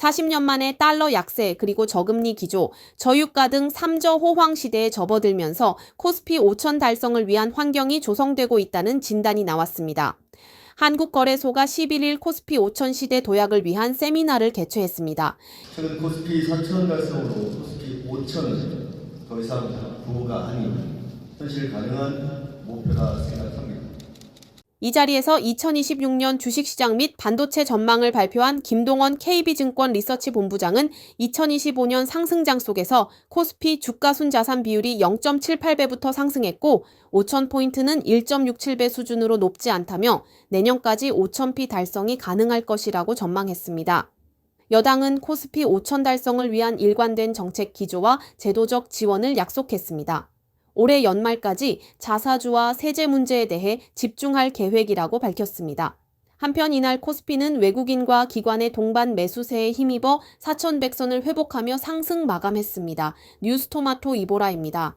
40년 만에 달러 약세 그리고 저금리 기조, 저유가 등 3저 호황 시대에 접어들면서 코스피 5천 달성을 위한 환경이 조성되고 있다는 진단이 나왔습니다. 한국거래소가 11일 코스피 5천 시대 도약을 위한 세미나를 개최했습니다. 최근 코스피 4천 달성으로 코스피 5천은 더 이상 부호가 아닌 현실 가능한 목표라 생각합니다. 이 자리에서 2026년 주식시장 및 반도체 전망을 발표한 김동원 KB증권 리서치 본부장은 2025년 상승장 속에서 코스피 주가 순자산 비율이 0.78배부터 상승했고 5,000포인트는 1.67배 수준으로 높지 않다며 내년까지 5,000피 달성이 가능할 것이라고 전망했습니다. 여당은 코스피 5천 달성을 위한 일관된 정책 기조와 제도적 지원을 약속했습니다. 올해 연말까지 자사주와 세제 문제에 대해 집중할 계획이라고 밝혔습니다. 한편 이날 코스피는 외국인과 기관의 동반 매수세에 힘입어 4,100선을 회복하며 상승 마감했습니다. 뉴스토마토 이보라입니다.